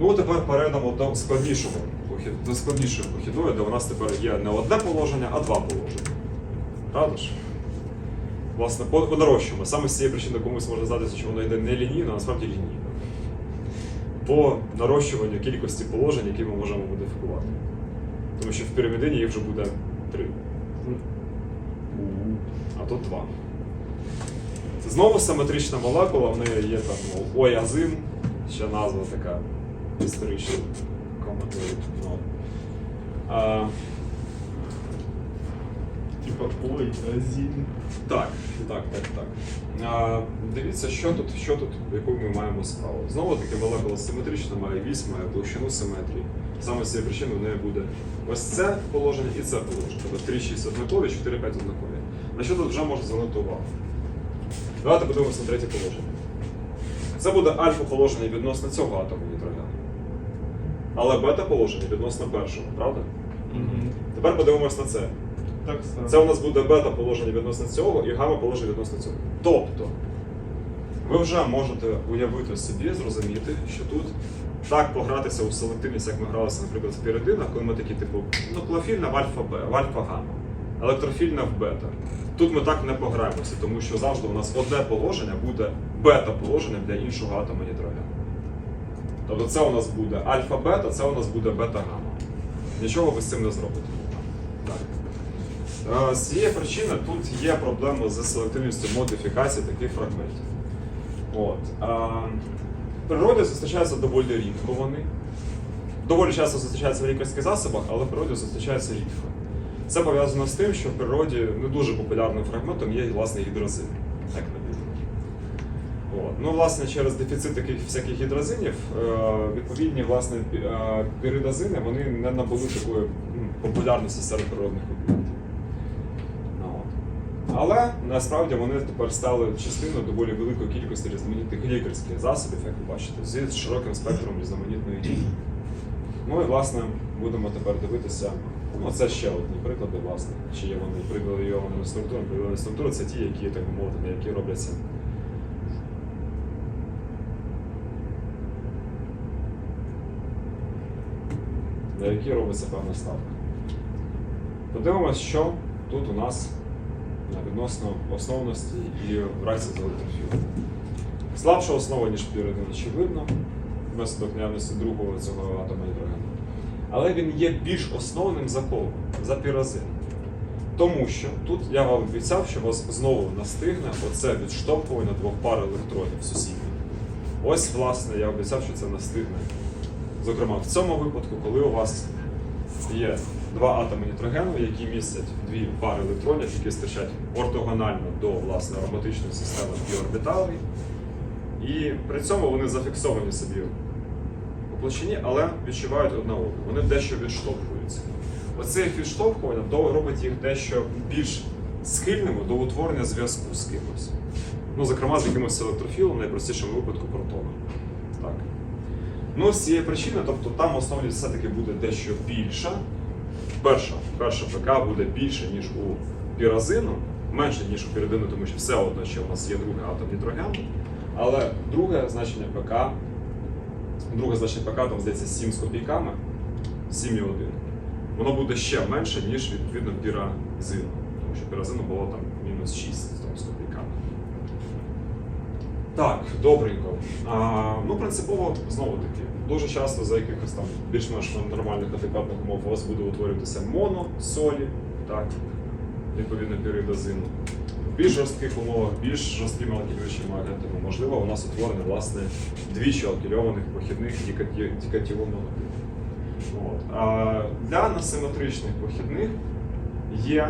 Ну, тепер перейдемо до складнішого до складнішої похідної, де у нас тепер є не одне положення, а два положення. Правда ж? Власне, по, по. Саме з цієї причини комусь може здатися, що воно йде не лінійно, а насправді лінійно. По нарощуванню кількості положень, які ми можемо модифікувати. Тому що в пірамідині їх вже буде три. А тут два. Це знову симетрична молекула, в неї є там ну, оязин, ще назва така історична. коментує. Ну. А, Типа, ой, азин. так, так, так, так. А, дивіться, що тут, що тут, яку ми маємо справу. Знову таки молекула симетрична, має вісь, має площину симетрії. Саме з цієї причини в неї буде ось це положення і це положення. Тобто 3-6 однакові, 4-5 однакові. На що тут вже можна звернути увагу? Давайте подивимося на третє положення. Це буде альфа-положення відносно цього атому нітрогену. Але бета-положення відносно першого, правда? Мгм. Тепер подивимось на це. Так само. Це у нас буде бета-положення відносно цього і гамма-положення відносно цього. Тобто, ви вже можете уявити собі, зрозуміти, що тут так погратися у селективність, як ми гралися, наприклад, в піридинах, коли ми такі, типу, ну, клофільна в альфа-Б, в альфа-гамма, електрофільна в бета. Тут ми так не пограємося, тому що завжди у нас одне положення буде бета-положенням для іншого атому нітрогену. Тобто це у нас буде альфа-бета, це у нас буде бета-гамма. Нічого ви з цим не зробите. Так. Е, З цієї причини тут є проблеми з селективністю модифікації таких фрагментів. От. е, В природі зустрічаються доволі рідко вони. Доволі часто зустрічаються в лікарських засобах, але в природі зустрічаються рідко. Це пов'язано з тим, що в природі не дуже популярним фрагментом є власне гідрозин. От. Ну, власне, через дефіцит таких всяких гідрозинів, е, відповідні власне, е, вони не набули такої популярності серед природних об'єктів. Але насправді вони тепер стали частиною доволі великої кількості різноманітних лікарських засобів, як ви бачите, з широким спектром різноманітної дії. Ну і власне будемо тепер дивитися. Ну, це ще одні приклади, власне. Чи є вони привілейованими структурами. Привілейовані структури це ті, які, так би мовити, які робляться. На які робиться певна ставка. Подивимось, що тут у нас на відносно основності і разі з електрофілом. Слабша основа, ніж піридин, очевидно, внаслідок наявності другого цього атома гідрогену. Але він є більш основним за? За пірозин. Тому що тут я вам обіцяв, що вас знову настигне оце відштовхування двох пар електронів сусідніх. Ось, власне, я обіцяв, що це настигне. Зокрема, в цьому випадку, коли у вас є два атоми нітрогену, які містять дві пари електронів, які стачать ортогонально до власне ароматичної системи піорбіталей. І при цьому вони зафіксовані собі у площині, але відчувають одна одну. Вони дещо відштовхуються. Оце їх відштовхування робить їх дещо більш схильними до утворення зв'язку з кимось. Ну, зокрема, з якимось електрофілом, найпростішому випадку протоном. Так. Ну, з цієї причини, тобто там основність все-таки буде дещо більша. Перша, перша ПК буде більше, ніж у піразину, менше, ніж у піридину, тому що все одно, що у нас є другий атом гідрогену. Але друге значення ПК, друге значення ПК, там здається 7 з копійками, 7,1. Воно буде ще менше, ніж відповідно піразину. Тому що піразину було там мінус 6 там, з копійками. Так, добренько. А, ну, принципово, знову таки, дуже часто за якихось там більш-менш нормальних адекватних умов у вас буде утворюватися моносолі, так, відповідно піридозину. В більш жорстких умовах, більш жорсткими алкілюючими агентами, можливо, у нас утворені власне двічі алкільованих похідних. От. Для несиметричних похідних є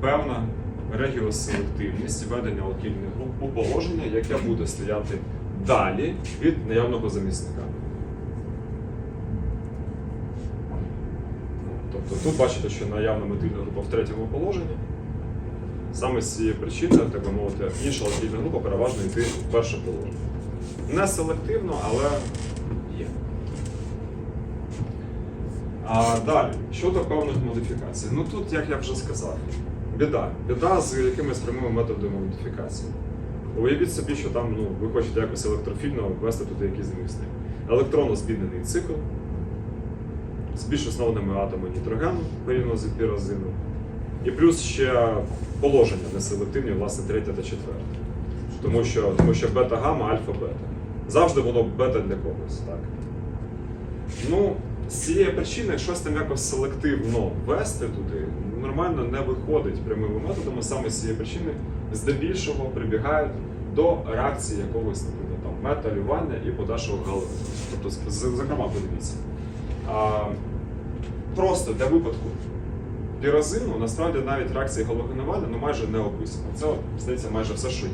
певна регіоселективність ведення алкільних груп у положення, яке буде стояти далі від наявного замісника. Тобто тут бачите, що наявна метильна група в третьому положенні. Саме з цієї причини, так би мовити, інша алкільна група переважно йти в перше положення. Не селективно, але є. А далі, щодо певних модифікацій. Ну тут, як я вже сказав, біда. Біда з якимись прямими методами модифікації. Уявіть собі, що там ну, ви хочете якось електрофільно ввести туди якийсь змісник. електронно збіднений цикл з більш основними атомами нітрогену порівняно з пірозином. І плюс ще положення неселективні, власне, третє та четверте. Тому що, тому що бета-гамма, альфа-бета. Завжди воно бета для когось, так? Ну, з цієї причини щось там якось селективно вести туди нормально не виходить прямими методами. Саме з цієї причини здебільшого прибігають до реакції якогось, наприклад, там, металювання і подальшого галузі. Тобто, зокрема, подивіться. А, просто для випадку пірозину насправді навіть реакції галогенування ну, майже не описано. Це, здається, майже все, що є.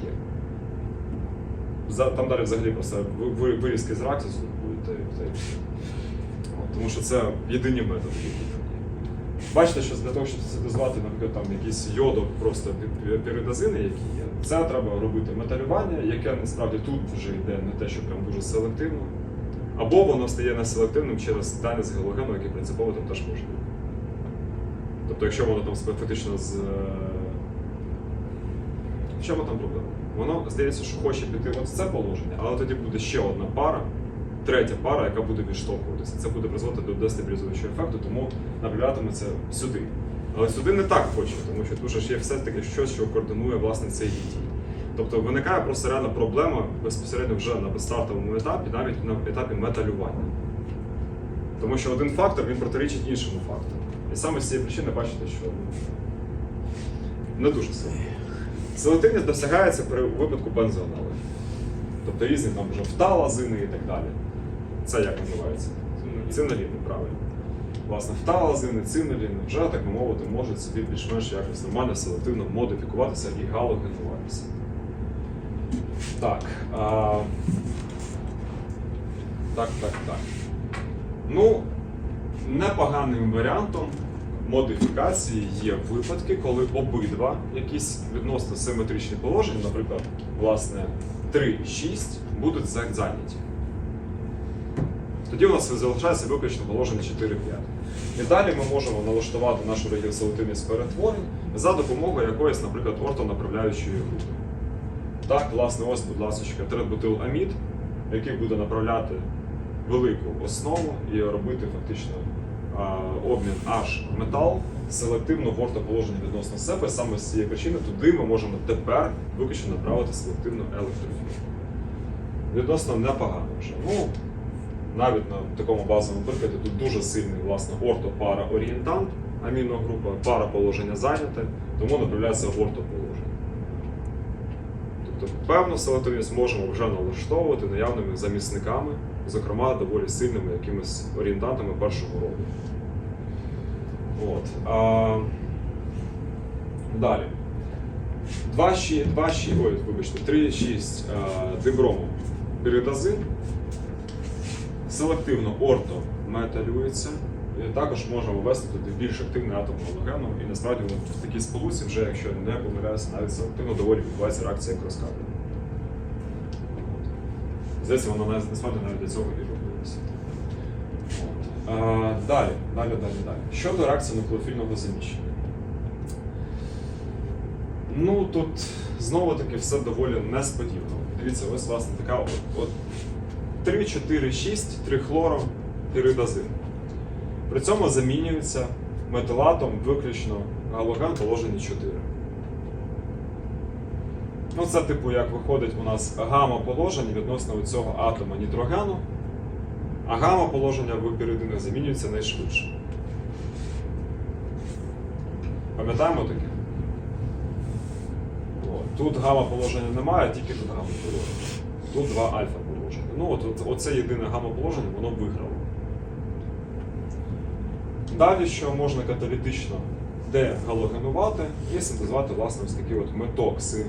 За- Там далі взагалі просто ви- ви- вирізки з реакції будуть. Тому що це єдині методи, які. Бачите, що для того, щоб синтезувати, наприклад, там якісь йодок, просто пі- пі- піридазини, які є, це треба робити металювання, яке насправді тут вже йде не те, що прям дуже селективно. Або воно стає неселективним через танець галогену, який принципово там теж можливий. Тобто, якщо воно там фактично з. е, В чому там проблема? Воно здається, що хоче піти от в це положення, але тоді буде ще одна пара, третя пара, яка буде відштовхуватися. Це буде призводити до дестабілізуючого ефекту, тому направлятиметься сюди. Але сюди не так хоче, тому що тут ж є все-таки щось, що координує власне цей дій. Тобто виникає просто реальна проблема безпосередньо вже на стартовому етапі, навіть на етапі металювання. Тому що один фактор він протирічить іншому фактору. І саме з цієї причини бачите, що не дуже сильно. Селективність досягається при випадку бензоаналогів. Тобто різні там вже фталазини і так далі. Це як називається? Циноліни, правильно. Власне, фталазини, циноліни вже, так би мовити, можуть собі більш-менш якось нормально селективно модифікуватися і галогенуватися. Так. А... Так, так, так. Ну, непоганим варіантом модифікації є випадки, коли обидва якісь відносно симетричні положення, наприклад, власне, 3-6, будуть зайняті. Тоді у нас залишається виключно положення 4-5. І далі ми можемо налаштувати нашу радіоселективність перетворень за допомогою якоїсь, наприклад, ортонаправляючої групи. Так, власне, ось, будь ласка, трибутиламід, який буде направляти велику основу і робити фактично обмін H метал селективно в ортоположенні відносно себе. Саме з цієї причини туди ми можемо тепер виключно направити селективну електрофілію. Відносно непогано вже. Ну, навіть на такому базовому прикладі тут дуже сильний власне ортопара орієнтант, аміногрупа, пара положення зайняте, тому направляється ортоположення. Тобто певну селективність можемо вже налаштовувати наявними замісниками, зокрема доволі сильними якимись орієнтантами першого роду. От. А, далі. 2,6, 2,6, ой, вибачте, 3,6 а, диброму піридазин селективно орто металюється. Також можемо ввести туди більш активний атом галогену. І насправді в такій сполуці, вже якщо не помиляюся, навіть селективно доволі відбувається реакція розкаплення. Здається, воно навіть насправді навіть для цього і робилося. Далі, далі, далі, далі. Щодо реакції нуклеофільного заміщення. Ну тут знову таки все доволі несподівано. Дивіться, ось власне така от, от 3, 4, 6, 3 хлоро, піридазин. При цьому замінюється метилатом виключно галоген положення 4. Ну, це типу, як виходить у нас гамма положення відносно цього атома нітрогену, а гамма положення в піридинах замінюється найшвидше. Пам'ятаємо таке? От. Тут гамма положення немає, тільки тут гамма положення. Тут два альфа. Ну, от, от, оце єдине гамма положення, воно виграло. Далі, що можна каталітично дегалогенувати і синтезувати власне ось такі от метокси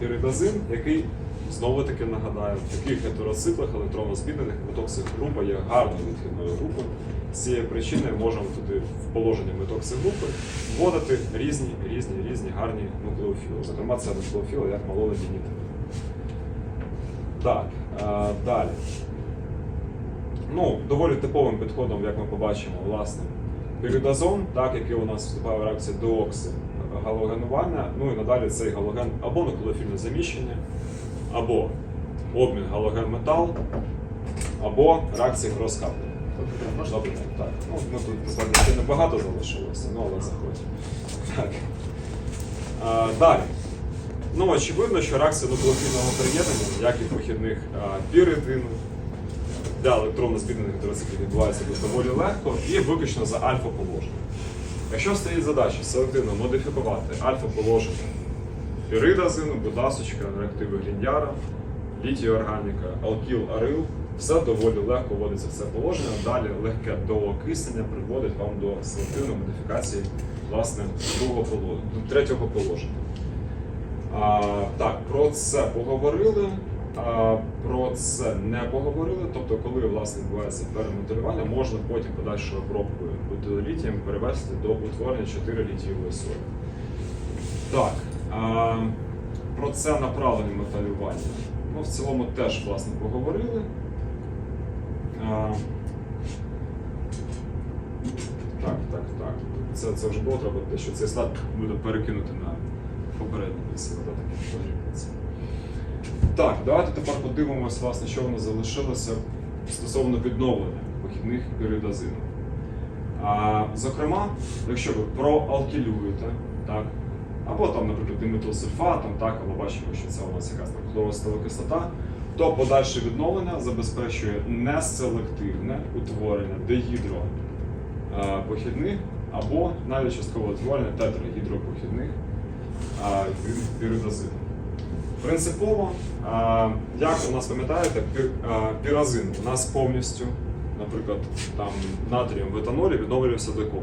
піридазин, який знову таки нагадаю, в таких гетероциклах електронно збіднених метоксих група є гарною відхідною групою. З цієї причини можемо туди в положення метокси групи вводити різні, різні, різні гарні нуклеофіли. Зокрема, це нуклеофіли як малоледі нітрин. Так, далі. Ну, доволі типовим підходом, як ми побачимо, власне, піридазон, так, який у нас вступає в реакцію деокси галогенування. Ну і надалі цей галоген або нуклеофільне заміщення, або обмін галоген-метал, або реакції крос-каплінг. Добре, так. Ну, ми тут ще небагато залишилося, ну але заходь. Так. А, далі. Ну, очевидно, що реакція нуклеофільного приєднання, як і похідних а, піридину, для електронно збіднених гідроциклів відбувається доволі легко і виключно за альфа-положення. Якщо стоїть задача селективно модифікувати альфа-положення піридазину, будасочка, реактиви Гріндяра, літій органіка, алкіл, арил, все доволі легко вводиться в це положення. Далі легке доокиснення приводить вам до селективної модифікації власне другого третього положення. А, так, про це поговорили. А, про це не поговорили. Тобто, коли власне відбувається перемотивування, можна потім подальшою обробкою бутилолітієм перевести до утворення 4 літієвої солі. Так, а, про це направлені металювання. Ну, в цілому теж власне поговорили. А, так, так, так. Це, це вже було, треба дещо цей слайд буде перекинути на попередній місце. Так, давайте тепер подивимось, власне, що воно залишилося стосовно відновлення похідних піридазину. А, зокрема, якщо ви проалкілюєте, так, або там, наприклад, диметилсульфатом, так, або бачимо, що це у нас якась там хлоростова кислота, то подальше відновлення забезпечує неселективне утворення дегідро е, або навіть часткове утворення тетрагідропохідних від піридазину. Принципово, як у нас пам'ятаєте, піразин у нас повністю, наприклад, там натрієм в етанолі відновлювався до кого?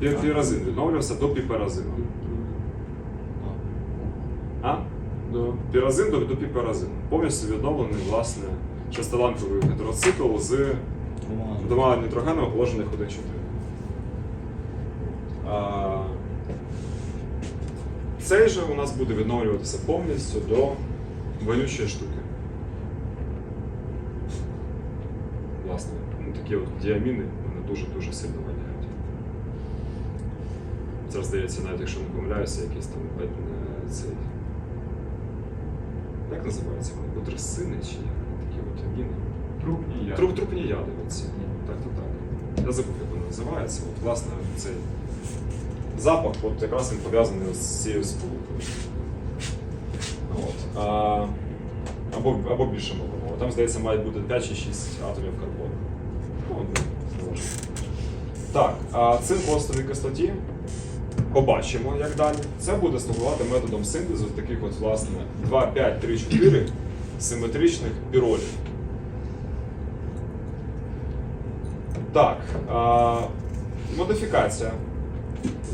Піразин відновлювався до піперазину. А? До піразин до, до піперазину. Повністю відновлений, власне, шестиланковий гідроцикл з двома нітрогенами положених 1-4. Цей же у нас буде відновлюватися повністю до вонючої штуки. Власне, ну, такі от діаміни вони дуже-дуже сильно воняють. Це здається, навіть якщо не помиляюся, якийсь там ледь цей. Як називається вони? Бутресини чи? Такі от аміни. Трупні я. Труп, трупні яди оці. Так, так, так. Я забув, як воно називається. От, власне, цей запах от якраз він пов'язаний з цією сполукою. От. А, або, або більше мовимо. Там, здається, має бути 5 чи 6 атомів карбону. Ну. Так, а цинк в островій кислоті побачимо, як далі. Це буде слугувати методом синтезу таких от, власне, 2, 5, 3, 4 симетричних піролів. Так, а, модифікація.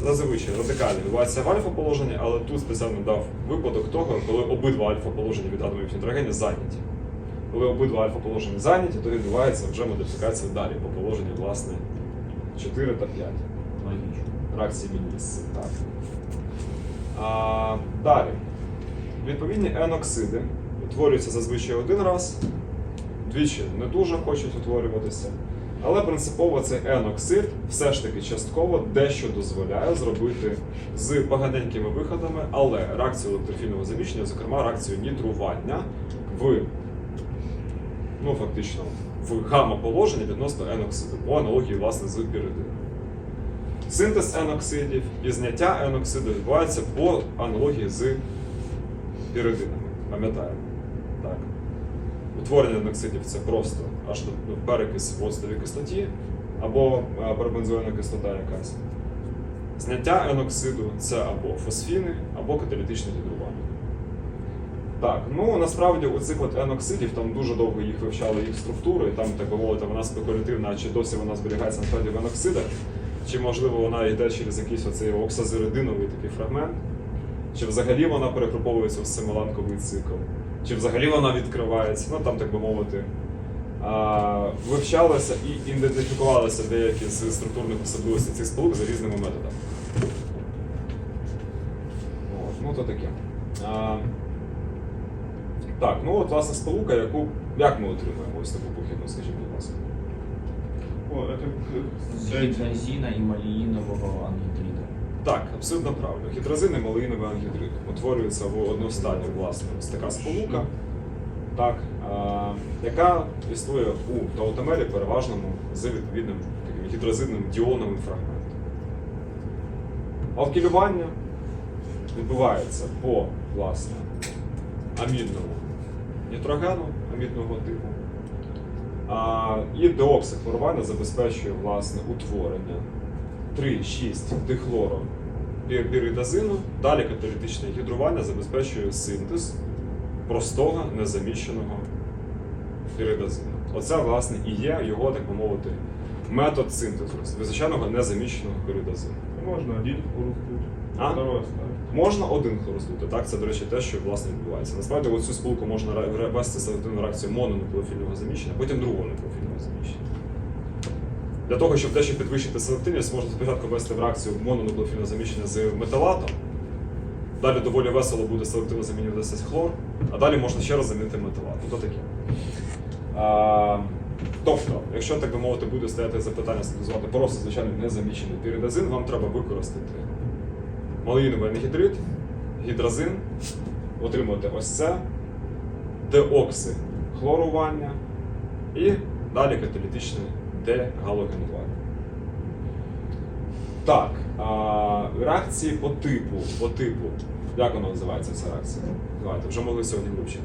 Зазвичай радикально відбувається в альфа-положенні, але тут спеціально дав випадок того, коли обидва альфа-положення від атомів нітрогенів зайняті. Коли обидва альфа-положення зайняті, то відбувається вже модифікація далі по положенню, власне, 4 та 5. Логічно. Реакції Мініс. Так. А, далі. Відповідні еноксиди утворюються зазвичай один раз, двічі не дуже хочуть утворюватися. Але принципово цей еноксид все ж таки частково дещо дозволяє зробити з поганенькими виходами, але реакцію електрофільного заміщення, зокрема реакцію нітрування в ну, фактично в гамма-положенні відносно еноксиду, по аналогії власне з піридином. Синтез еноксидів і зняття еноксиду відбувається по аналогії з піридинами. Пам'ятаємо? Так. Утворення еноксидів це просто аж ну, перекис в оцтовій кислоті або е, парабензоїна кислота якась. Зняття еноксиду це або фосфіни, або каталітичне гідрування. Так, ну насправді у цих от еноксидів там дуже довго їх вивчали їх структури, і там, так би мовити, вона спекулятивна, чи досі вона зберігається насправді в еноксидах, чи можливо вона йде через якийсь оцей оксазиридиновий такий фрагмент, чи взагалі вона перегруповується в семиланковий цикл, чи взагалі вона відкривається, ну там, так би мовити, вивчалися і ідентифікувалися деякі з структурних особливостей цих сполук за різними методами. От, ну то таке. А, так, ну от власне сполука, яку як ми отримуємо ось таку похідну, скажіть, будь ласка. О, гідрозіна і маліїнового ангідриду. Так, абсолютно правильно. Гідрозин і малеїновий ангідрид утворюється в одностаді, власне, ось така сполука. Так, яка існує у таутомері переважному з відповідним таким гідрозидним діоновим фрагментом. Алкілювання відбувається по власне амідному нітрогену амідного типу. А, і деоксихлорування забезпечує власне утворення 3,6 дихлоро пір- піридазину. Далі каталітичне гідрування забезпечує синтез простого незаміщеного піридазину. Оце, власне, і є його, так би мовити, метод синтезу звичайного незаміщеного піридазину. Можно один оставить. Можна один хлороздути, так? Це, до речі, те, що власне відбувається. Насправді, оцю спілку можна вести селективну реакцію мононуклеофільного заміщення, потім другого нуклеофільного заміщення. Для того, щоб дещо підвищити селективність, можна спочатку ввести в реакцію мононуклеофільне заміщення з металатом. Далі доволі весело буде селективно замінюватися хлор, а далі можна ще раз замінити металат. То таке. А, тобто, якщо так би мовити, буде стояти запитання синтезувати просто звичайний незаміщений піридазин, вам треба використати малиновий анегідрид, гідразин, отримувати ось це, деокси хлорування і далі каталітичне дегалогенування. Так, а, реакції по типу, по типу. Як вона називається ця реакція? Давайте, вже могли сьогодні вивчити.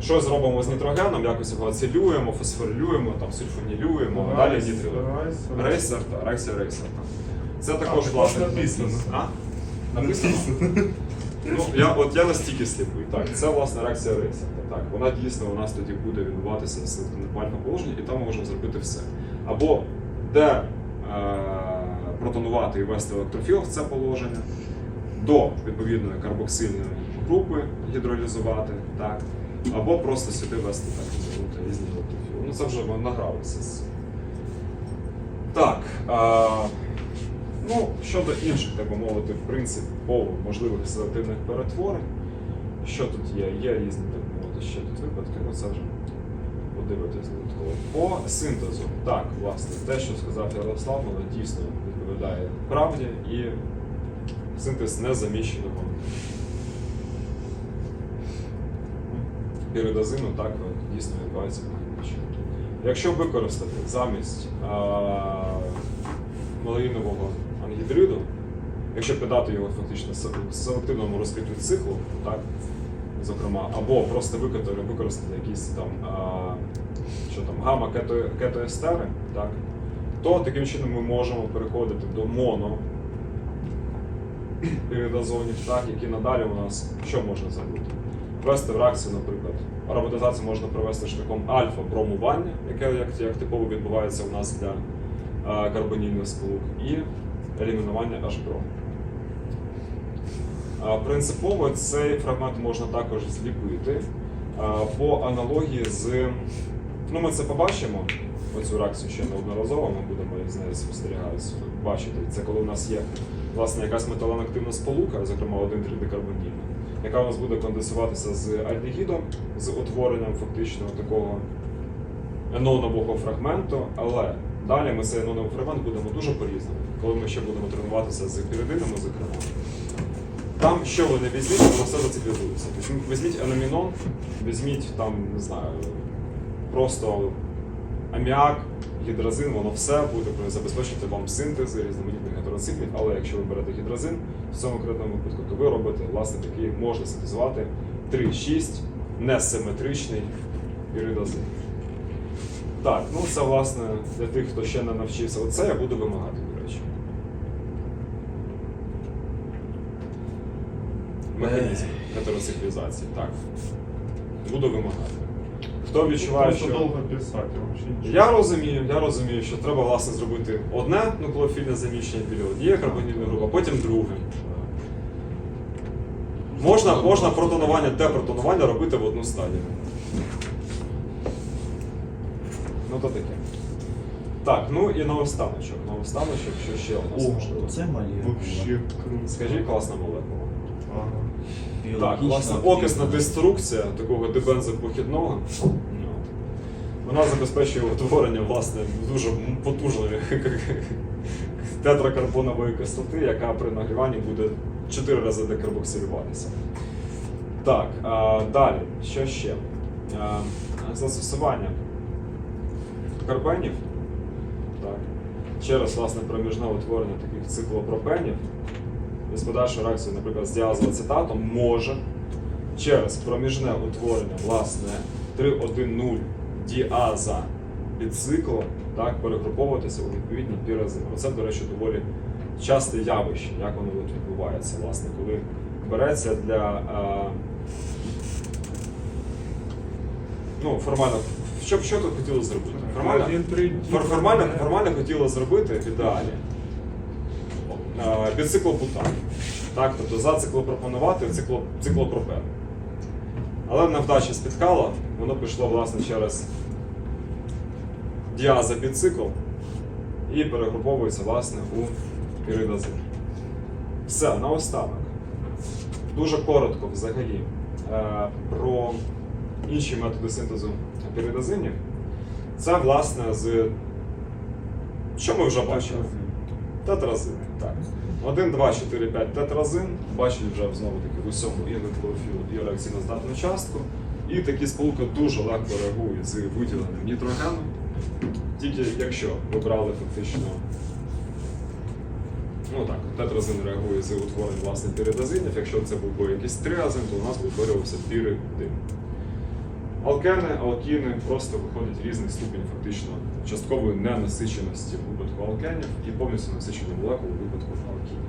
Що зробимо з нітрогеном? Якось його ацелюємо, фосфорилюємо, там, сульфонілюємо, а далі нітрилюємо. Рейсер, реакція рейсер. Це також так власне. написано. А? Написано? Ну, я, от я настільки сліпий. Так, це власне реакція рейсера. Так, вона дійсно у нас тоді буде відбуватися в селективне альфа положення, і там ми можемо зробити все. Або де е, протонувати і ввести електрофіл в це положення, до відповідної карбоксильної групи гідролізувати, так, або просто сюди ввести так, звернути різні електрофіли. Ну це вже ми награлися з. Так. Е, Ну, щодо інших, так би мовити, принципово можливих селективних перетворень, що тут є? Є різні, так мовити, ще тут випадки, ну це вже подивитись додатково. По синтезу, так, власне, те, що сказав Ярослав, воно дійсно відповідає правді і синтез незаміщеного піридазину, так, дійсно відбувається механічно. Якщо використати замість а, малоїнового ангідриду, якщо піддати його фактично се- селективному розкриттю циклу, так, зокрема, або просто використати, якісь там, а, що там, гамма кето- кетоестери, так, то таким чином ми можемо переходити до моно піридазонів, так, які надалі у нас що можна зробити? Ввести в реакцію, наприклад, ароматизацію можна провести шляхом альфа-бромування, яке як, як типово відбувається у нас для а, карбонільних сполук, і елімінування H-брому. Принципово цей фрагмент можна також зліпити по аналогії з. Ну, ми це побачимо, оцю реакцію ще неодноразово, ми будемо з нею спостерігати, бачити. Це коли у нас є власне якась металонактивна сполука, зокрема 1,3-декарбонільна, яка у нас буде конденсуватися з альдегідом, з утворенням фактично такого енонового фрагменту, але далі ми цей еноновий фрагмент будемо дуже по-різному, коли ми ще будемо тренуватися з піридинами, зокрема. Там, що ви не візьміть, воно все заціклізується. Тобто Візьміть аномінон, візьміть там, не знаю, просто аміак, гідразин, воно все буде забезпечувати вам синтези різноманітних гетероциклів, але якщо ви берете гідразин, в цьому конкретному випадку, то ви робите, власне, такий можна синтезувати 3-6 несиметричний піридазин. Так, ну це власне для тих, хто ще не навчився. Оце я буду вимагати, до речі. Механізм гетероциклізації, так. Буду вимагати. Хто відчуває, що. долго писать, и. Я розумію, я розумію, що треба власне зробити одне нуклеофільне заміщення біля однієї карбонільної групи, а потім друге. Можна, можна протонування, депротонування робити в одну стадію. Ну то таке. Так, ну і наостаночок. Наостаночок, що ще у нас О, можливо. це круто. Скажіть класна молекула. Ага. Так, власне, окисна деструкція такого дебензопохідного. ну, Вона забезпечує утворення власне дуже потужної тетракарбонової кислоти, яка при нагріванні буде 4 рази декарбоксилюватися. Так, а, далі, що ще? А, застосування карбенів. Так. Через власне проміжне утворення таких циклопропенів з подальшою реакцією, наприклад, з діазоацетатом може через проміжне утворення власне 3,1,0 діаза біциклу так, перегруповуватися у відповідні піразини. Оце, до речі, доволі часте явище, як воно от відбувається, власне, коли береться для е, ну, формально. Що, що тут хотіло зробити? Формально, формально, формально хотіло зробити в ідеалі е, біциклобутан. Так, тобто за циклопропонувати цикло, циклопропен. Але невдача спіткала, воно пішло власне через діазопідцикл і перегруповується власне у піридазин. Все, наостанок. Дуже коротко взагалі е, про інші методи синтезу піридазинів. Це власне з. Що ми вже бачили? Тетразин, так. 1, 2, 4, 5 тетразин. Бачили вже знову таки в усьому і нуклеофіл, і реакційно здатну частку. І такі сполуки дуже легко реагують з виділенням нітрогену. Тільки якщо ви брали фактично. Ну так, тетразин реагує з утворенням власне піридазинів. Якщо це був би якийсь триазин, то у нас би утворювався піридин. Алкени, алкіни просто виходить різний ступінь фактично часткової ненасиченості в випадку алкенів і повністю насичені молекули у випадку алкінів.